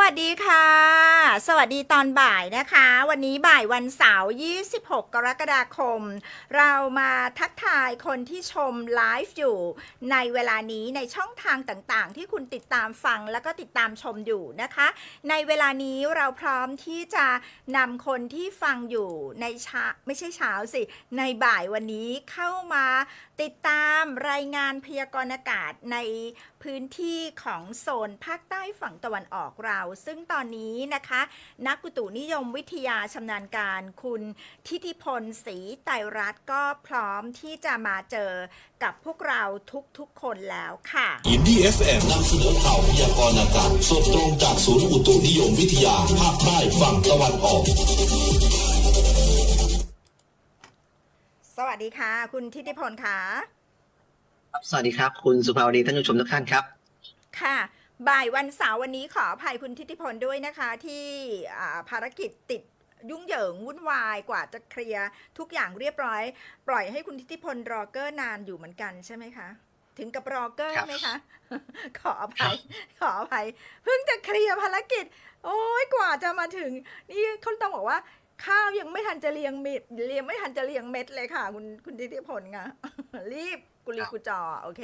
วัสดีค่ะ สวัสดีตอนบ่ายนะคะ วันนี้บ่ายวันเสาร์26 กรกฎาคม เรามาทักทายคนที่ชมไลฟ์อยู่ ในเวลานี้ในช่องทางต่างๆ ที่คุณติดตามฟังแล้วก็ติดตามชมอยู่นะคะ ในเวลานี้เราพร้อมที่จะนำคนที่ฟังอยู่ในเช้าไม่ใช่เช้าสิ ในบ่ายวันนี้เข้ามาติดตามรายงานพยากรณ์อากาศใน พื้นที่ของโซนภาคใต้ฝั่งตะวันออกเรา ซึ่งตอนนี้นะคะ นักอุตุนิยมวิทยาชำนาญการคุณทิติพลศรีไตรรัตน์ก็พร้อมที่จะมาเจอกับพวกเราทุกๆคนแล้วค่ะ อินดี้ FM นำเสนอข่าวพยากรณ์อากาศสดตรงจากศูนย์อุตุนิยมวิทยาภาคใต้ฝั่งตะวันออกสวัสดีค่ะ คุณทิติพลค่ะ ครับสวัสดีครับ คุณสุภาวดีท่านผู้ชมทุกท่านครับ ค่ะ บ่ายวันเสาร์วันนี้ขออภัยคุณทิติพลด้วยนะคะ ที่อ่าภารกิจติดยุ่งเหยิงวุ่นวายกว่าจะเคลียร์ทุกอย่างเรียบร้อย ปล่อยให้คุณทิติพลรอเกอร์นานอยู่เหมือนกันใช่ไหมคะ ถึงกับรอเกอร์ครับ ไหมคะ ขออภัย ขออภัย เพิ่งจะเคลียร์ภารกิจ โอ้ยกว่าจะมาถึง นี่เขาต้องบอกว่า ข้าวยังไม่ทันจะเรียงเม็ดเรียงไม่ทันจะเรียงเม็ดเลยค่ะ คุณคุณทิติพลค่ะ รีบ กุลีกุจอโอเค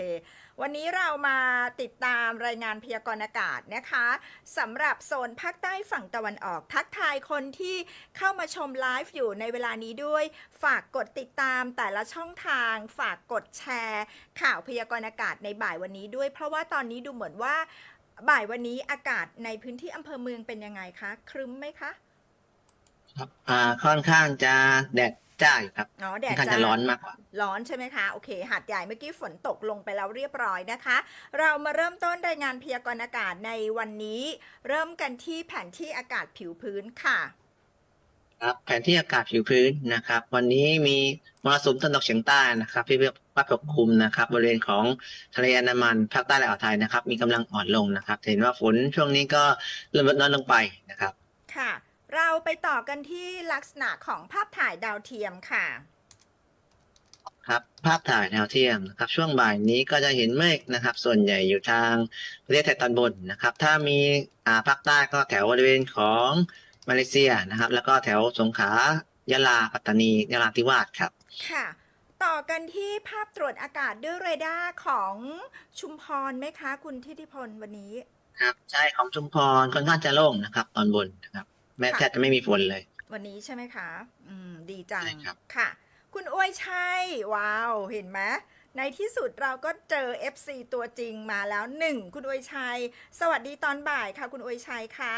วันนี้เรามาติดตามรายงานพยากรณ์อากาศนะคะสำหรับโซนภาคใต้ฝั่งตะวันออก ทักทายคนที่เข้ามาชมไลฟ์อยู่ในเวลานี้ด้วย ฝากกดติดตามแต่ละช่องทาง ฝากกดแชร์ ข่าวพยากรณ์อากาศในบ่ายวันนี้ด้วย เพราะว่าตอนนี้ดูเหมือนว่า บ่ายวันนี้อากาศในพื้นที่อำเภอเมืองเป็นยังไงคะ ครึ้มไหมคะ ครับ อ่า ค่อนข้างจะแดด จ้าอยู่ครับอ๋อแดค่อดนข้างจ้าจะร้อนมากกว่าร้อนใช่ไหมคะ โอเค หาดใหญ่เมื่อกี้ฝนตกลงไปแล้วเรียบร้อยนะคะ เรามาเริ่มต้นรายงานพยากรณ์อากาศในวันนี้ เริ่มกันที่แผนที่อากาศผิวพื้นค่ะครับแผนที่อากาศผิวพื้นนะครับ วันนี้มีมรสุมตะวันตกเฉียงใต้นะครับที่พัดปกคลุมนะครับ บริเวณของทะเลอันดามันภาคใต้และอ่าวไทยนะครับ มีกำลังอ่อนลงนะครับเห็นว่าฝนช่วงนี้ก็เริ่มลดน้อยลงไปนะครับ ค่ะ เราไปต่อกันที่ลักษณะของภาพถ่ายดาวเทียมค่ะ ครับภาพถ่ายดาวเทียมนะครับช่วงบ่ายนี้ก็จะเห็นเมฆนะครับ ส่วนใหญ่อยู่ทางประเทศไทยตอนบนนะครับ ถ้ามีอ่าภาคใต้ก็แถวบริเวณของมาเลเซียนะครับ แล้วก็แถวสงขลายะลาปัตตานียะลาธิวาสครับค่ะ ต่อกันที่ภาพตรวจอากาศด้วยเรดาร์ของชุมพรไหมคะ คุณทิติพลวันนี้ ครับใช่ของชุมพรค่อนข้างจะโล่งนะครับ ตอนบนนะครับ แม้ค่ะแทบจะไม่มีฝนเลย วันนี้ใช่ไหมคะ อืม ดีจังใช่ครับค่ะ คุณอวยชัยว้าว เห็นไหมในที่สุดเราก็เจอ FC ตัวจริงมาแล้วหนึ่งคุณอวยชัย สวัสดีตอนบ่ายค่ะ คุณอวยชัยคะ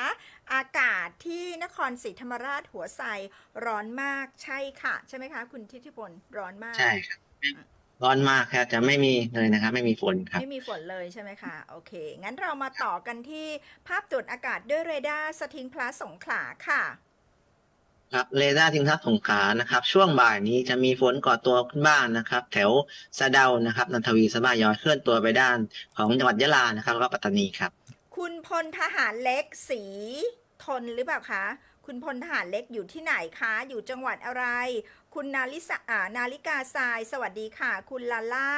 อากาศที่นครศรีธรรมราชหัวไซร้อนมากใช่ค่ะ ใช่ไหมคะ คุณทิติพลร้อนมาก ใช่ครับ ร้อนมากแทบจะไม่มีเลยนะครับไม่มีฝนครับ ไม่มีฝนเลยใช่ไหมคะ โอเค งั้นเรามาต่อกันที่ภาพตรวจอากาศด้วยเรดาร์สทิงพลัสสงขลาค่ะครับเรดาร์ทิงทัศน์สงขลานะครับ ช่วงบ่ายนี้จะมีฝนก่อตัวขึ้นบ้างนะครับ แถวสะเดานะครับนันทวีสะบายอยเคลื่อนตัวไปด้านของจังหวัดยะลานะครับแล้วก็ปัตตานีครับ คุณพลทหารเล็กสีทนหรือเปล่าคะ คุณพลทหารเล็กอยู่ที่ไหนคะ อยู่จังหวัดอะไร คุณนาลิสานาลิกาทราย สวัสดีค่ะ คุณลาล่า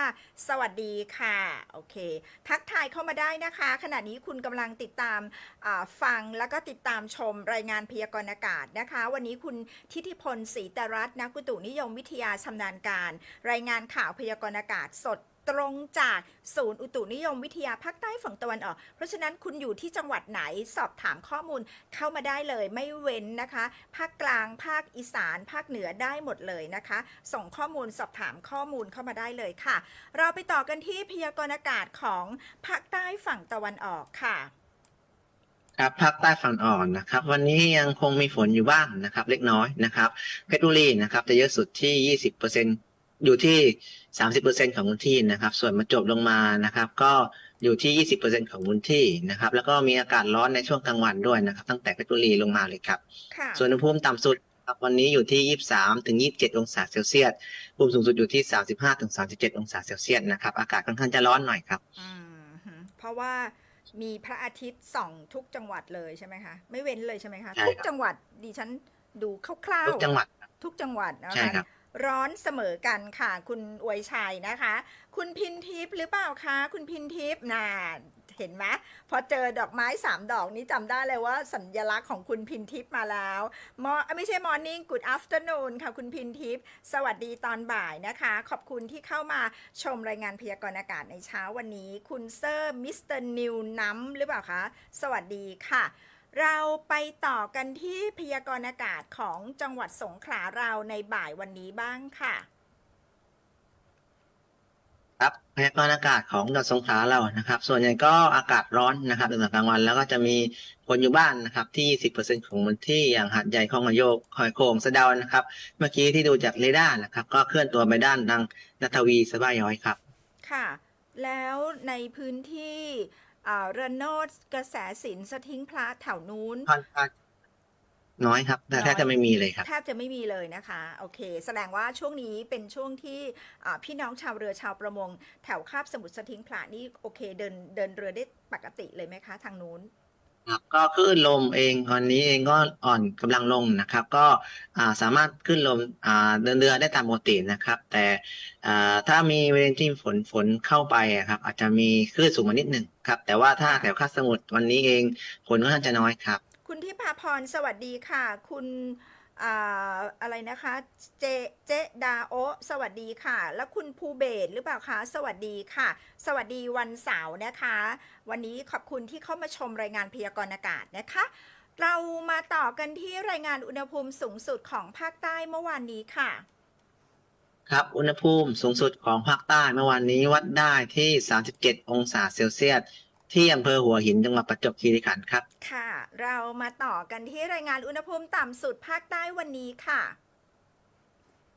สวัสดีค่ะ โอเค ทักทายเข้ามาได้นะคะ ขณะนี้คุณกำลังติดตามฟังแล้วก็ติดตามชมรายงานพยากรณ์อากาศนะคะ วันนี้คุณทิติพลศรีตรัตน์นักอุตุนิยมวิทยาชำนาญการ รายงานข่าวพยากรณ์อากาศสด ตรงจากศูนย์อุตุนิยมวิทยาภาคใต้ฝั่งตะวันออก เพราะฉะนั้นคุณอยู่ที่จังหวัดไหนสอบถามข้อมูลเข้ามาได้เลยไม่เว้นนะคะ ภาคกลางภาคอีสาน ภาคเหนือได้หมดเลยนะคะ ส่งข้อมูลสอบถามข้อมูลเข้ามาได้เลยค่ะ เราไปต่อกันที่พยากรณ์อากาศของภาคใต้ฝั่งตะวันออกค่ะครับภาคใต้ฝั่งอ่อนนะครับ วันนี้ยังคงมีฝนอยู่บ้างนะครับ เล็กน้อยนะครับเพชรบุรีนะครับจะเยอะสุดที่ยี่สิบเป อร์เซ็นอยู่ที่สามสิบเปอร์เซ็นของพื้นที่นะครับ ส่วนมาจบลงมานะครับ ก็อยู่ที่ยี่สิบเปอร์เซ็นของพื้นที่นะครับ แล้วก็มีอากาศร้อนในช่วงกลางวันด้วยนะครับ ตั้งแต่เพชรบุรีลงมาเลยครับค่ะส่วนอุณหภูมิต่ำสุดครับวันนี้อยู่ที่ยี่สามถึงยี่สิบเจ็ดองศาเซลเซียสภูมิสูงสุดอยู่ที่สามสิบห้าถึงสามสิบเจ็ดองศาเซลเซียสนะครับ อากาศค่อนข้างจะร้อนหน่อยครับ อืมฮึเพราะว่ามีพระอาทิตย์ส่องทุกจังหวัดเลยใช่ไหมคะ ไม่เว้นเลยใช่ไหมคะใช่ครับทุกจังหวัดดิฉันดูคร่าวทุกจังหวัดๆทุกจังหวัดนะใช่คะค ร้อนเสมอกันค่ะ คุณอวยชัยนะคะ คุณพินทิพย์หรือเปล่าคะ คุณพินทิพย์น่ะเห็นไหมพอเจอดอกไม้สามดอกนี้จำได้เลยว่าสัญลักษณ์ของคุณพินทิพย์มาแล้วมอไม่ใช่ morning good afternoon ค่ะ คุณพินทิพย์สวัสดีตอนบ่ายนะคะ ขอบคุณที่เข้ามาชมรายงานพยากรณ์อากาศในเช้าวันนี้ คุณเซอร์มิสเตอร์นิวนัมหรือเปล่าคะ สวัสดีค่ะ เราไปต่อกันที่พยากรณ์อากาศของจังหวัดสงขลาเราในบ่ายวันนี้บ้างค่ะ ครับพยากรณ์อากาศของจังหวัดสงขลาเรานะครับ ส่วนใหญ่ก็อากาศร้อนนะครับในตอนกลางวันแล้วก็จะมีฝนอยู่บ้านนะครับ ที่ 10%ของพื้นที่อย่างหาดใหญ่คลองมะโยกหอยโข่งสะเดานะครับ เมื่อกี้ที่ดูจากเรดาร์นะครับ ก็เคลื่อนตัวไปด้านทางนัทวีสบายย้อยครับ ค่ะ แล้วในพื้นที่ อ่าระโนดกระแสสินสะทิ้งพระแถวนู้นค่อนข้างน้อยครับแต่แทบจะไม่มีเลยครับแทบจะไม่มีเลยนะคะ โอเค แสดงว่าช่วงนี้เป็นช่วงที่อ่าพี่น้องชาวเรือชาวประมง แถวคาบสมุทรสะทิ้งพระนี่โอเค เดินเดินเรือได้ปกติเลยไหมคะ ทางนู้น ครับก็คลื่นลมเองตอนนี้เองก็อ่อนกำลังลงนะครับ ก็อ่าสามารถขึ้นลมอ่าเดินเรือได้ตามปกตินะครับ แต่อ่าถ้ามีเวลาที่ฝนฝนเข้าไปอะครับ อาจจะมีคลื่นสูงมานิดหนึ่งครับ แต่ว่าถ้าแถวคาบสมุทรวันนี้เองฝนค่อนข้างจะน้อยครับ คุณที่พาพรสวัสดีค่ะ คุณ อ่าอะไรนะคะ เจ เจดาโอ สวัสดีค่ะ แล้วคุณภูเบศหรือเปล่าคะ สวัสดีค่ะ สวัสดีวันเสาร์นะคะ วันนี้ขอบคุณที่เข้ามาชมรายงานพยากรณ์อากาศนะคะ เรามาต่อกันที่รายงานอุณหภูมิสูงสุดของภาคใต้เมื่อวานนี้ค่ะ ครับ อุณหภูมิสูงสุดของภาคใต้เมื่อวานนี้วัดได้ที่ 37 องศาเซลเซียส ที่อำเภอหัวหินจังหวัดประจวบคีรีขันธ์ครับ ค่ะ เรามาต่อกันที่รายงานอุณหภูมิต่ำสุดภาคใต้วันนี้ค่ะ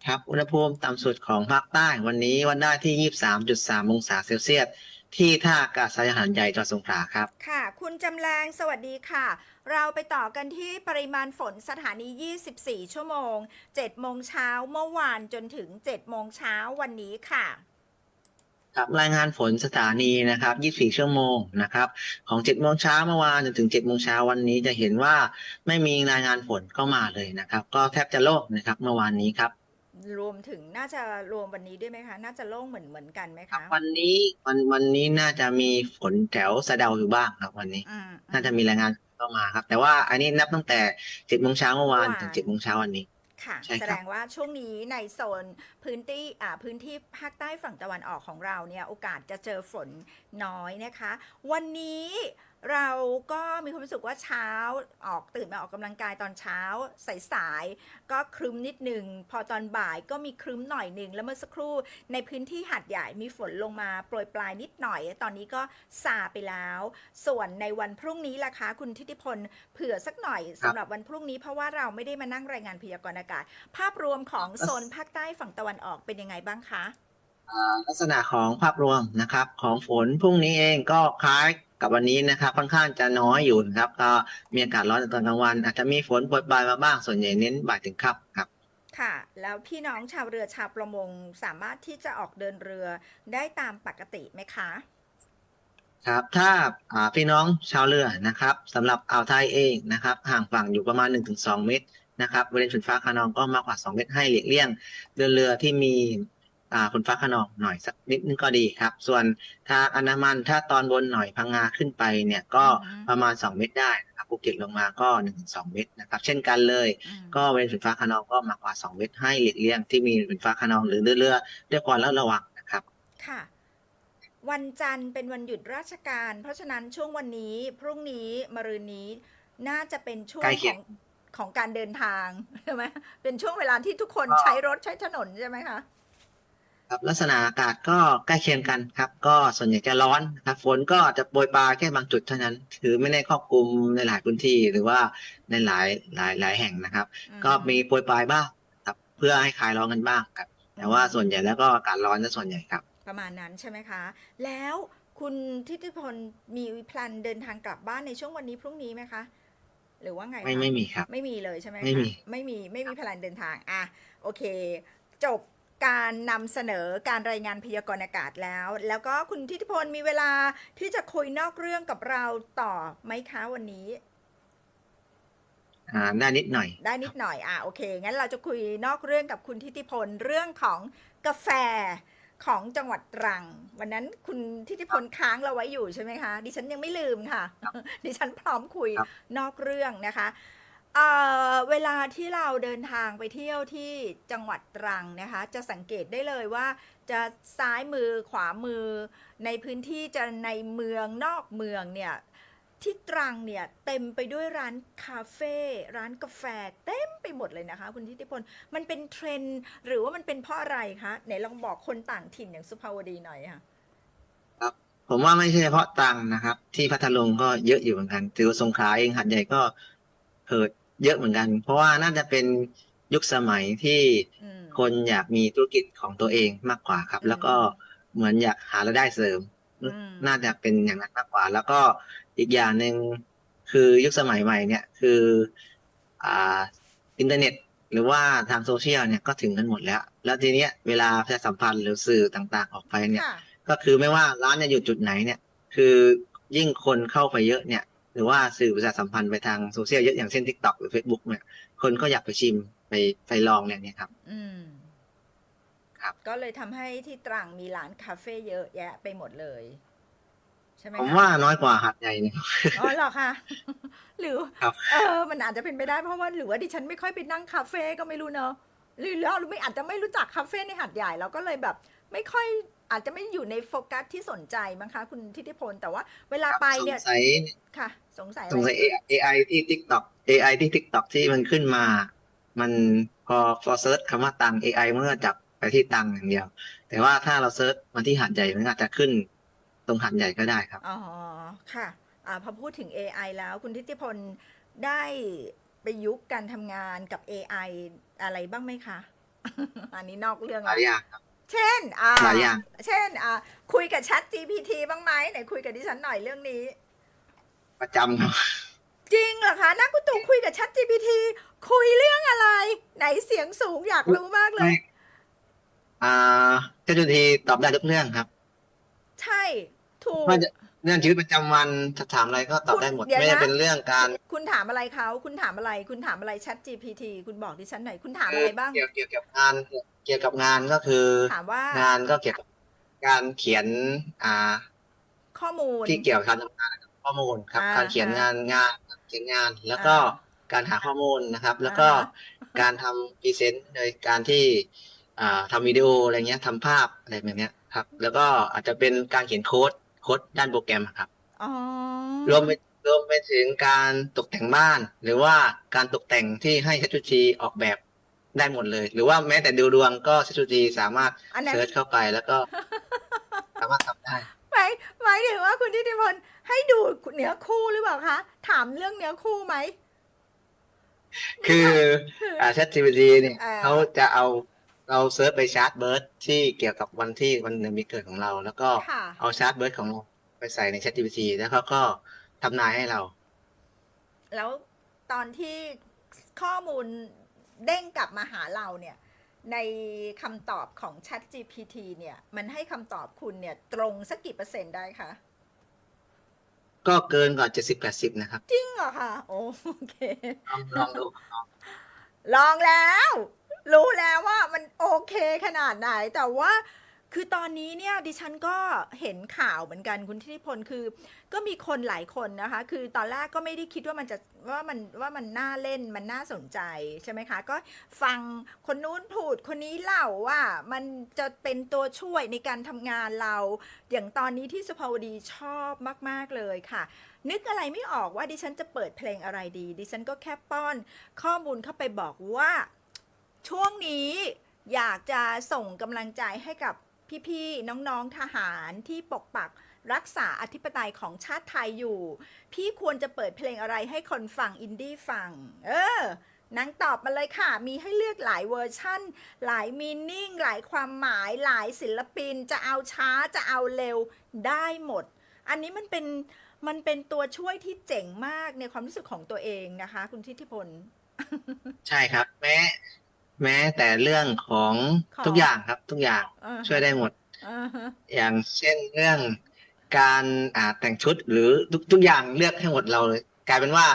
ครับ อุณหภูมิต่ำสุดของภาคใต้วันนี้วัดได้ที่ 23.3 องศาเซลเซียส ที่ท่าอากาศยานหาดใหญ่จังหวัดสงขลาครับ ค่ะ คุณจำแรงสวัสดีค่ะ เราไปต่อกันที่ปริมาณฝนสถานี 24 ชั่วโมง 7 โมงเช้าเมื่อวานจนถึง 7 โมงเช้าวันนี้ค่ะ ครับรายงานฝนสถานีนะครับ 24 ชั่วโมงนะครับ ของ 7 โมงเช้าเมื่อวานจนถึง 7 โมงเช้าวันนี้จะเห็นว่าไม่มีรายงานฝนเข้ามาเลยนะครับ ก็แทบจะโล่งนะครับเมื่อวานนี้ครับรวมถึงน่าจะรวมวันนี้ด้วยไหมคะ น่าจะโล่งเหมือนเหมือนกันไหมครับคะวันนี้วันวันนี้น่าจะมีฝนแถวสะเดาอยู่บ้างครับวันนี้อืมน่าจะมีรายงานเข้ามาครับ แต่ว่าอันนี้นับตั้งแต่7โมงเช้าเมื่อวานเมื่อวานถึง7โมงเช้าวันนี้ ค่ะใช่ครับแสดงว่าช่วงนี้ในโซนพื้นที่อ่าพื้นที่ภาคใต้ฝั่งตะวันออกของเราเนี่ยโอกาสจะเจอฝนน้อยนะคะ วันนี้ เราก็มีความรู้สึกว่าเช้าออกตื่นมาออกกำลังกายตอนเช้าสายๆก็ครึ้มนิดหนึ่งพอตอนบ่ายก็มีครึ้มหน่อยหนึ่งแล้วเมื่อสักครู่ในพื้นที่หัดใหญ่มีฝนลงมาโปรยปลายนิดหน่อย ตอนนี้ก็ซาไปแล้ว ส่วนในวันพรุ่งนี้ล่ะคะคุณทิติพลเผื่อสักหน่อยสำหรับวันพรุ่งนี้เพราะว่าเราไม่ได้มานั่งรายงานพยากรณ์อากาศ ภาพรวมของโซนภาคใต้ฝั่งตะวันออกเป็นยังไงบ้างคะอ่าลักษณะของภาพรวมนะครับของฝนพรุ่งนี้เองก็คล้าย กับวันนี้นะครับค่อนข้างจะน้อยอยู่นะครับ ก็มีอากาศร้อนในตอนกลางวัน อาจจะมีฝนโปรยปลายมาบ้างส่วนใหญ่เน้นบ่ายถึงค่ำครับ ค่ะ แล้วพี่น้องชาวเรือชาวประมงสามารถที่จะออกเดินเรือได้ตามปกติไหมคะ ครับ ถ้าอ่าพี่น้องชาวเรือนะครับสำหรับอ่าวไทยเองนะครับ ห่างฝั่งอยู่ประมาณ 1-2 เมตรนะครับบริเวณฝนฟ้าคะนองก็มากกว่า 2 เมตรให้หลีกเลี่ยง เดินเรือที่มี อ่าฝนฟ้าคะนองหน่อยสักนิดนึงก็ดีครับ ส่วนทางอันดามันถ้าตอนบนหน่อยพังงาขึ้นไปเนี่ยก็อืมประมาณ 2 เมตรได้นะครับภูเก็ตลงมาก็ 1-2 เมตรนะครับ เช่นกันเลยอืมก็บริเวณฝนฟ้าคะนองก็มากกว่า 2 เมตร ให้หลีกเลี่ยงที่มีฝนฟ้าคะนองหรือเดินเรือด้วยความระมัดระวังนะครับค่ะวันจันทร์เป็นวันหยุดราชการ เพราะฉะนั้นช่วงวันนี้พรุ่งนี้มะรืนนี้น่าจะเป็นช่วงใกล้เคีขยองงของการเดินทางใช่ไหมเป็นช่วงเวลาที่ทุกคนก็ใช้รถใช้ถนนใช่ไหมคะ ครับลักษณะอากาศก็ใกล้เคียงกันครับ ก็ส่วนใหญ่จะร้อนนะครับฝนก็จะโปรยปลายแค่บางจุดเท่านั้น ถือไม่ได้ครอบคลุมในหลายพื้นที่หรือว่าในหลายหลายหลายแห่งนะครับอืมก็มีโปรยปลายบ้างครับเพื่อให้คลายร้อนกันบ้างครับ แต่ว่าส่วนใหญ่แล้วก็อากาศร้อนซะส่วนใหญ่ครับ ประมาณนั้นใช่ไหมคะ แล้วคุณทิติพลมีแพลนเดินทางกลับบ้านในช่วงวันนี้พรุ่งนี้ไหมคะหรือว่าไงคะไม่ไม่มีครับ ไม่มีเลยใช่ไหมคะไม่มีไม่มีไม่มีแพลนเดินทางอะโอเค จบ การนำเสนอการรายงานพยากรณ์อากาศแล้ว แล้วก็คุณทิติพลมีเวลาที่จะคุยนอกเรื่องกับเราต่อไหมคะวันนี้ออ่าได้นิดหน่อย ได้นิดหน่อยอะโอเค งั้นเราจะคุยนอกเรื่องกับคุณทิติพลเรื่องของกาแฟของจังหวัดตรัง วันนั้นคุณทิติพลค้างเราไว้อยู่ใช่ไหมคะ ดิฉันยังไม่ลืมค่ะ ดิฉันพร้อมคุยครับนอกเรื่องนะคะ เอ่อเวลาที่เราเดินทางไปเที่ยวที่จังหวัดตรังนะคะ จะสังเกตได้เลยว่า จะซ้ายมือขวามือ ในพื้นที่จะในเมืองนอกเมืองเนี่ยที่ตรังเนี่ยเต็มไปด้วยร้านคาเฟ่ร้านกาแฟเต็มไปหมดเลยนะคะ คุณทิติพลมันเป็นเทรนด์หรือว่ามันเป็นเพราะอะไรคะไหนลองบอกคนต่างถิ่นอย่างสุภาวดีหน่อยค่ะผมว่าไม่ใช่เฉพาะตรังนะครับ ที่พัทลุงก็เยอะอยู่เหมือนกันถือว่าสงขลาเองหัดใหญ่ก็เกิด เยอะเหมือนกัน เพราะว่าน่าจะเป็นยุคสมัยที่อืมคนอยากมีธุรกิจของตัวเองมากกว่าครับอืมแล้วก็เหมือนอยากหารายได้เสริมอืมน่าจะเป็นอย่างนั้นมากกว่า แล้วก็อีกอย่างหนึ่งคือยุคสมัยใหม่เนี่ยคืออ่าอินเทอร์เน็ต หรือว่าทางโซเชียลเนี่ยก็ถึงกันหมดแล้ว แล้วทีเนี้ยเวลาประชาสัมพันธ์หรือสื่อต่างๆ ออกไปเนี่ยค่ะก็คือไม่ว่าร้านจะอยู่จุดไหนเนี่ย คือยิ่งคนเข้าไปเยอะเนี่ย หรือว่าสื่อประชาสัมพันธ์ไปทางโซเชียลเยอะอย่างเช่น TikTok หรือ Facebook เนี่ย คนก็อยากไปชิมไปไปลองเนี่ยเนี่ยครับ อืมครับ ก็เลยทำให้ที่ตรังมีร้านคาเฟ่เยอะแยะไปหมดเลย ใช่ไหมผมคะว่าน้อยกว่าหาดใหญ่เนี่ยอ๋อเหรอคะหรือครับ เออ มันอาจจะเป็นไปได้เพราะว่าหรือว่าดิฉันไม่ค่อยไปนั่งคาเฟ่ก็ไม่รู้เนอะหรือเราไม่อาจจะไม่รู้จักคาเฟ่ในหัดใหญ่เราก็เลยแบบ ไม่ค่อย อาจจะไม่อยู่ในโฟกัสที่สนใจมั้งคะ คุณทิติพลแต่ว่า เวลาไปสงเนี่ยสัยค่ะ สงสัยอะสงสัไรย AI ที่ TikTok AI ที่ TikTok ที่มันขึ้นมา มันพอพอเซิร์ชคำว่าตัง AI มันก็จับไปที่ตังอย่างเดียว แต่ว่าถ้าเราเซิร์ชมาที่หาดใหญ่มันอาจจะขึ้นตรงหาดใหญ่ก็ได้ครับ อ๋อ ค่ะอ่าพอพูดถึง AI แล้วคุณทิติพลได้ไปยุคการทำงานกับ AI อะไรบ้างไหมคะ อันนี้นอกเรื่องหลายอย่างครับ เช่นอ่าหลายอย่าง เช่นอ่าคุยกับ Chat GPT บ้างไหมไหนคุยกับดิฉันหน่อยเรื่องนี้ ประจำครับ จริงเหรอคะนักกุตุคุยกับ Chat GPT คุยเรื่องอะไร ไหนเสียงสูงอยากรู้มากเลย ไม่ อ่าเจ้าหน้าที่ตอบได้ทุกเรื่องครับ ใช่ ถูก ว่าจะ เรื่องชีวิตประจำวันถ้าถามอะไรก็ตอบได้หมดเดี๋ยวนะไม่ได้เป็นเรื่องการคุณถามอะไรเขาคุณถามอะไร คุณถามอะไร Chat GPT คุณบอกดิฉันหน่อย คุณถามอะไรบ้าง เกี่ยวเกี่ยวกับงานเกี่ยวกับงานก็คือ ถามว่างานก็เกี่ยวกับการเขียนอ่า ข้อมูล ที่เกี่ยวกับการทำงานนะครับข้อมูลครับ อ่าการเขียนฮะงานงานเขียนงาน แล้วก็อ่าการหาข้อมูลนะครับ แล้วก็อ่าการทำพรีเซนต์โดยการที่อ่าทำวิดีโออะไรเงี้ยทำภาพอะไรแบบเนี้ยครับ แล้วก็อาจจะเป็นการเขียนโค้ดโค้ดด้านโปรแกรมอะครับอ๋อรวมไปรวมไปถึงการตกแต่งบ้าน หรือว่าการตกแต่งที่ให้ ChatGPT ออกแบบได้หมดเลย หรือว่าแม้แต่ดูดวงก็ ChatGPT สามารถอันนั้นเซิร์ชเข้าไปแล้วก็สามารถทำได้หมายหมายถึงว่าคุณทิติพลให้ดูเนื้อคู่หรือเปล่าคะ ถามเรื่องเนื้อคู่ไหม คือคืออ่า ChatGPT เนี่ยอ่าเขาจะเอา เราเซิร์ชไปชาร์ตเบิร์ดที่เกี่ยวกับวันที่วันเดือนปีเกิดของเรา แล้วก็ค่ะ เอาชาร์ตเบิร์ดของเราไปใส่ใน ChatGPT แล้วเขาก็ทำนายให้เรา แล้วตอนที่ข้อมูลเด้งกลับมาหาเราเนี่ย ในคำตอบของ Chat GPT เนี่ย มันให้คำตอบคุณเนี่ยตรงสักกี่เปอร์เซ็นต์ได้คะก็เกินกว่า70-80นะครับจริงเหรอคะโอเค ลองลองดูลองแล้ว รู้แล้วว่ามันโอเคขนาดไหนแต่ว่าคือตอนนี้เนี่ยดิฉันก็เห็นข่าวเหมือนกันคุณทิติพลคือ ก็มีคนหลายคนนะคะ คือตอนแรกก็ไม่ได้คิดว่ามันจะว่ามันว่ามันน่าเล่นมันน่าสนใจใช่ไหมคะ ก็ฟังคนนู้นพูดคนนี้เล่าว่ามันจะเป็นตัวช่วยในการทำงานเรา อย่างตอนนี้ที่สุภาวดีชอบมาก ๆ เลยค่ะ นึกอะไรไม่ออกว่าดิฉันจะเปิดเพลงอะไรดี ดิฉันก็แค่ป้อนข้อมูลเข้าไปบอกว่า ช่วงนี้อยากจะส่งกำลังใจให้กับพี่ๆน้องๆทหารที่ปกปักรักษาอธิปไตยของชาติไทยอยู่ พี่ควรจะเปิดเพลงอะไรให้คนฟังอินดี้ฟัง เออนางตอบมาเลยค่ะ มีให้เลือกหลายเวอร์ชั่น หลายมีนิ่ง หลายความหมาย หลายศิลปิน จะเอาช้าจะเอาเร็วได้หมด อันนี้มันเป็นมันเป็นตัวช่วยที่เจ๋งมากในความรู้สึกของตัวเองนะคะ คุณทิติพล ใช่ครับ แม้ แม้แต่เรื่องของของ ทุกอย่างครับ ทุกอย่างอ่าฮะช่วยได้หมด อ่าฮะอย่างเช่นเรื่องการอ่าแต่งชุดหรือทุกทุกอย่างเลือกให้หมดเราเลยกลายเป็นว่า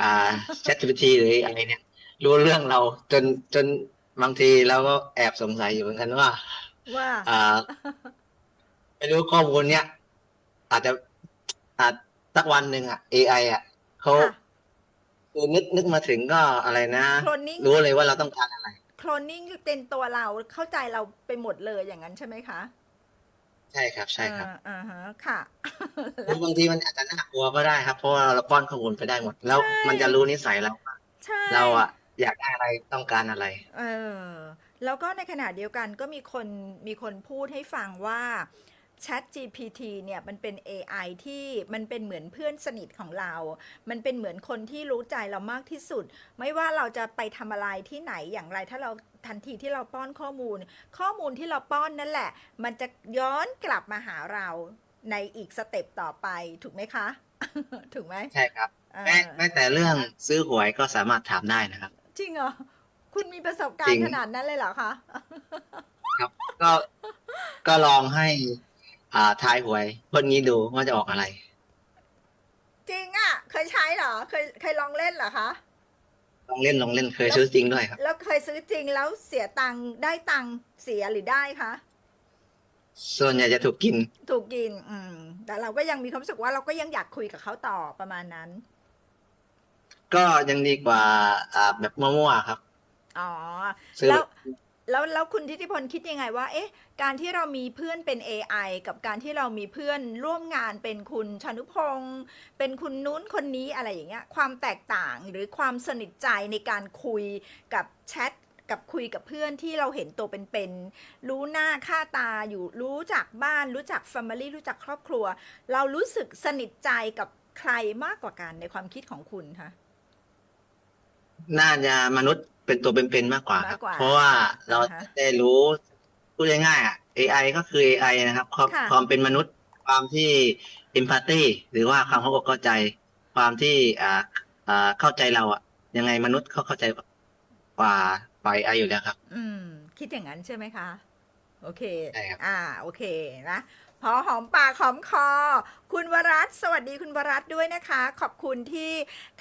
อ่า ChatGPT หรือ AI เนี่ย รู้เรื่องเราจนจนบางทีเราก็แอบสงสัยอยู่เหมือนกันว่า ว่า อ่า ไม่รู้ข้อมูลเนี้ยอาจจะอาจสักวันหนึ่งอะ AI อะเขาค่ะ คือนึกนึกมาถึงก็อะไรนะโคลนนิ่งรู้เลยว่าเราต้องการอะไร โคลนนิ่งเป็นตัวเราเข้าใจเราไปหมดเลยอย่างนั้นใช่ไหมคะใช่ครับ ใช่ครับ อ่าอ่าฮะค่ะบางทีมันอาจจะน่ากลัวก็ได้ครับ เพราะว่าเราป้อนข้อมูลไปได้หมด แล้วใช่ มันจะรู้นิสัยเราว่าใช่ เราอะอยากได้อะไรต้องการอะไร เออแล้วก็ในขณะเดียวกันก็มีคนมีคนพูดให้ฟังว่า Chat GPT เนี่ยมันเป็น AI ที่มันเป็นเหมือนเพื่อนสนิทของเรา มันเป็นเหมือนคนที่รู้ใจเรามากที่สุด ไม่ว่าเราจะไปทำอะไรที่ไหนอย่างไรถ้าเราทันทีที่เราป้อนข้อมูล ข้อมูลที่เราป้อนนั่นแหละ มันจะย้อนกลับมาหาเราในอีกสเต็ปต่อไปถูกไหมคะ ถูกไหมใช่ครับเออแม้แม้แต่เรื่องซื้อหวยก็สามารถถามได้นะครับ จริงเหรอ คุณมีประสบการจริณ์งขนาดนั้นเลยเหรอคะ ครับ ก็ก็ลองให้ อ่าทายหวยคนนี้ดูว่าจะออกอะไร จริงอะ เคยใช้เหรอ เคยเคยลองเล่นเหรอคะ ลองเล่นลองเล่นเคยซื้อจริงด้วยครับแล้วเคยซื้อจริงแล้วเสียตังค์ได้ตังค์เสียหรือได้คะ ส่วนใหญ่จะถูกกิน ถูกกิน อืม แต่เราก็ยังมีความรู้สึกว่าเราก็ยังอยากคุยกับเขาต่อประมาณนั้น ก็ยังดีกว่าอ่าแบบมั่วๆครับ อ๋อ ซื้อแล้ว แล้วแล้วคุณทิติพลคิดยังไงว่า เอ๊ะ การที่เรามีเพื่อนเป็น AI กับการที่เรามีเพื่อนร่วมงานเป็นคุณชนุพงศ์เป็นคุณนู้นคนนี้อะไรอย่างเงี้ย ความแตกต่างหรือความสนิทใจในการคุยกับแชทกับคุยกับเพื่อนที่เราเห็นตัวเป็นๆ รู้หน้าค่าตาอยู่ รู้จักบ้าน รู้จัก Family รู้จักครอบครัว เรารู้สึกสนิทใจกับใครมากกว่ากันในความคิดของคุณคะ น่าจะมนุษย์เป็นตัวเป็นๆมากกว่าครับ มากกว่าเพราะว่าเราอ่าฮะได้รู้พูดง่ายๆอะ AI ก็คือ AI นะครับความค่ะ ความเป็นมนุษย์ ความที่ empathy หรือว่าความเข้าอกเข้าใจ ความที่อ่าอ่าเข้าใจเราอะ ยังไงมนุษย์เขาเข้าใจกว่าฝ่าย AI อยู่แล้วครับ อืม คิดอย่างนั้นใช่ไหมคะ โอเค ใช่ครับ อ่า โอเคนะ พอหอมปากหอมคอคุณวรัตสวัสดีคุณวรัตด้วยนะคะ ขอบคุณที่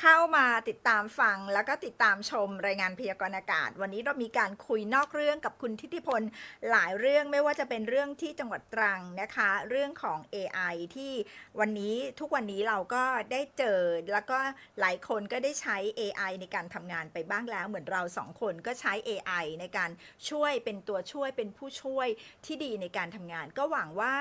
เข้ามาติดตามฟัง แล้วก็ติดตามชมรายงานพยากรณ์อากาศ วันนี้เรามีการคุยนอกเรื่องกับคุณทิติพลหลายเรื่องไม่ว่าจะเป็นเรื่องที่จังหวัดตรังนะคะ เรื่องของ AI ที่วันนี้ทุกวันนี้เราก็ได้เจอแล้วก็หลายคนก็ได้ใช้ AI ในการทำงานไปบ้างแล้ว เหมือนเราสองคนก็ใช้ AI ในการช่วยเป็นตัวช่วยเป็นผู้ช่วยที่ดีในการทำงาน ก็หวังว่า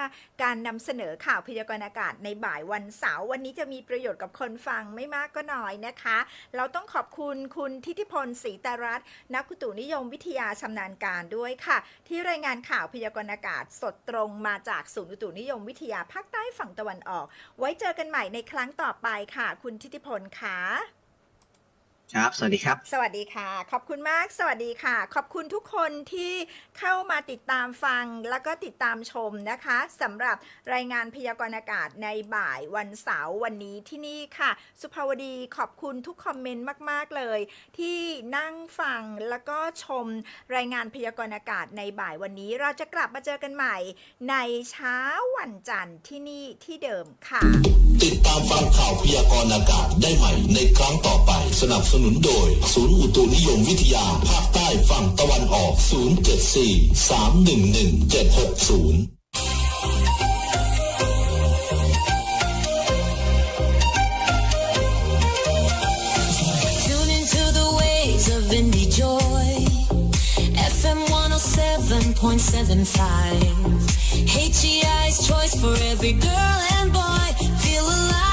การนำเสนอข่าวพยากรณ์อากาศในบ่ายวันเสาร์วันนี้จะมีประโยชน์กับคนฟังไม่มากก็น้อยนะคะ เราต้องขอบคุณคุณทิติพลศรีตรัตน์นักกุตุนิยมวิทยาชำนาญการด้วยค่ะ ที่รายงานข่าวพยากรณ์อากาศสดตรงมาจากศูนย์อุตุนิยมวิทยาภาคใต้ฝั่งตะวันออก ไว้เจอกันใหม่ในครั้งต่อไปค่ะ คุณทิติพลค่ะ ครับ สวัสดีครับ สวัสดีค่ะ ขอบคุณมาก สวัสดีค่ะ ขอบคุณทุกคนที่เข้ามาติดตามฟังแล้วก็ติดตามชมนะคะสำหรับรายงานพยากรณ์อากาศในบ่ายวันเสาร์วันนี้ที่นี่ค่ะ สุภาวดีขอบคุณทุกคอมเมนต์มากๆเลย ที่นั่งฟังแล้วก็ชมรายงานพยากรณ์อากาศในบ่ายวันนี้ เราจะกลับมาเจอกันใหม่ ในเช้าวันจันทร์ที่นี่ที่เดิมค่ะ ติดตามฟังข่าวพยากรณ์อากาศได้ใหม่ในครั้งต่อไปสนับสนุนโดย ศูนย์อุตุนิยมวิทยา ภาคใต้ฝั่งตะวันออก 074 311 7601.75 HEI's choice for every girl and boy. Feel alive.